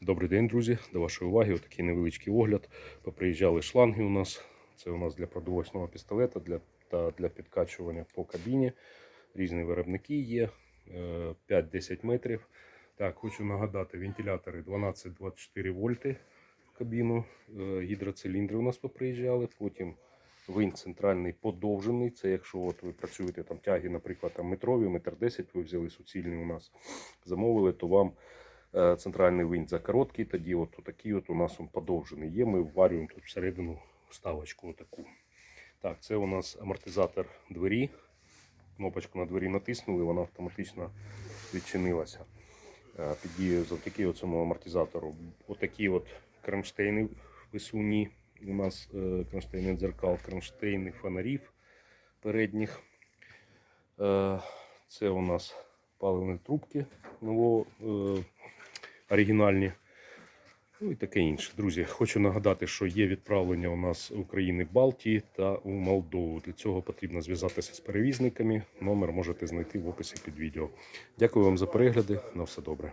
Добрий день, друзі. До вашої уваги отакий невеличкий огляд. Поприїжджали шланги у нас. Це у нас для продовольчного пістолета для, та для підкачування по кабіні. Різні виробники є. е, 5-10 метрів. Так, хочу нагадати, вентилятори 12-24 вольти в кабіну. Е, Гідроциліндри у нас поприїжджали. Потім винт центральний подовжений. Це якщо от ви працюєте там тяги, наприклад, там метрові, метр 10 ви взяли суцільний у нас, замовили, то вам Е, центральний винт за короткий, тоді от такий от у нас він подовжений є. Ми вварюємо тут всередину вставочку отаку. Так, це у нас амортизатор двері. Кнопочку на двері натиснули, вона автоматично відчинилася. Е, Під дією завдяки цьому амортизатору. Отакі от кронштейни висуні. У нас е, кронштейни дзеркал, кронштейни фонарів передніх. Е, Це у нас паливні трубки нового е, оригінальні. Ну і таке інше. Друзі, хочу нагадати, що є відправлення у нас в України Балтії та у Молдову. Для цього потрібно зв'язатися з перевізниками. Номер можете знайти в описі під відео. Дякую вам за перегляди. На все добре.